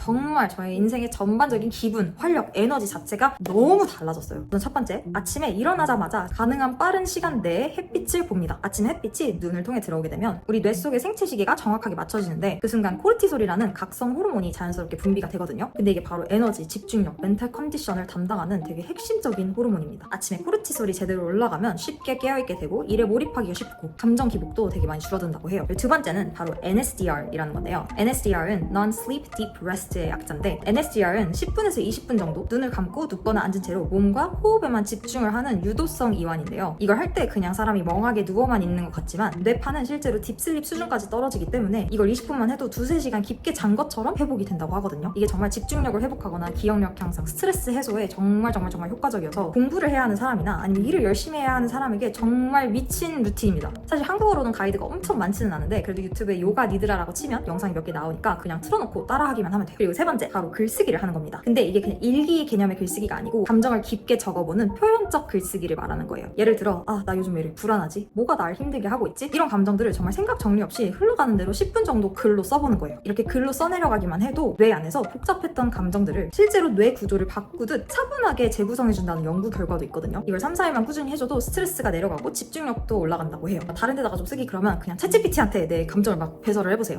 정말 저의 인생의 전반적인 기분, 활력, 에너지 자체가 너무 달라졌어요. 우선 첫 번째, 아침에 일어나자마자 가능한 빠른 시간 내에 햇빛을 봅니다. 아침 햇빛이 눈을 통해 들어오게 되면 우리 뇌 속의 생체 시계가 정확하게 맞춰지는데 그 순간 코르티솔이라는 각성 호르몬이 자연스럽게 분비가 되거든요. 근데 이게 바로 에너지, 집중력, 멘탈 컨디션을 담당하는 되게 핵심적인 호르몬입니다. 아침에 코르티솔이 제대로 올라가면 쉽게 깨어있게 되고 일에 몰입하기가 쉽고 감정 기복도 되게 많이 줄어든다고 해요. 두 번째는 바로 NSDR이라는 건데요. NSDR은 Non-Sleep Deep Rest 의 약자인데 NSDR은 10분에서 20분 정도 눈을 감고 눕거나 앉은 채로 몸과 호흡에만 집중을 하는 유도성 이완인데요. 이걸 할 때 그냥 사람이 멍하게 누워만 있는 것 같지만 뇌파는 실제로 딥슬립 수준까지 떨어지기 때문에 이걸 20분만 해도 두세 시간 깊게 잔 것처럼 회복이 된다고 하거든요. 이게 정말 집중력을 회복하거나 기억력 향상, 스트레스 해소에 정말 정말 정말 효과적이어서 공부를 해야 하는 사람이나 아니면 일을 열심히 해야 하는 사람에게 정말 미친 루틴입니다. 사실 한국어로는 가이드가 엄청 많지는 않은데 그래도 유튜브에 요가 니드라라고 치면 영상이 몇 개 나오니까 그냥 틀어놓고 따라하기만 하면 돼요. 그리고 세 번째 바로 글쓰기를 하는 겁니다. 근데 이게 그냥 일기 개념의 글쓰기가 아니고 감정을 깊게 적어보는 표현적 글쓰기를 말하는 거예요. 예를 들어 아 나 요즘 왜 이렇게 불안하지? 뭐가 날 힘들게 하고 있지? 이런 감정들을 정말 생각 정리 없이 흘러가는 대로 10분 정도 글로 써보는 거예요. 이렇게 글로 써내려가기만 해도 뇌 안에서 복잡했던 감정들을 실제로 뇌 구조를 바꾸듯 차분하게 재구성해준다는 연구 결과도 있거든요. 이걸 3, 4일만 꾸준히 해줘도 스트레스가 내려가고 집중력도 올라간다고 해요. 다른 데다가 좀 쓰기 그러면 그냥 챗GPT한테 내 감정을 막 배설을 해보세요.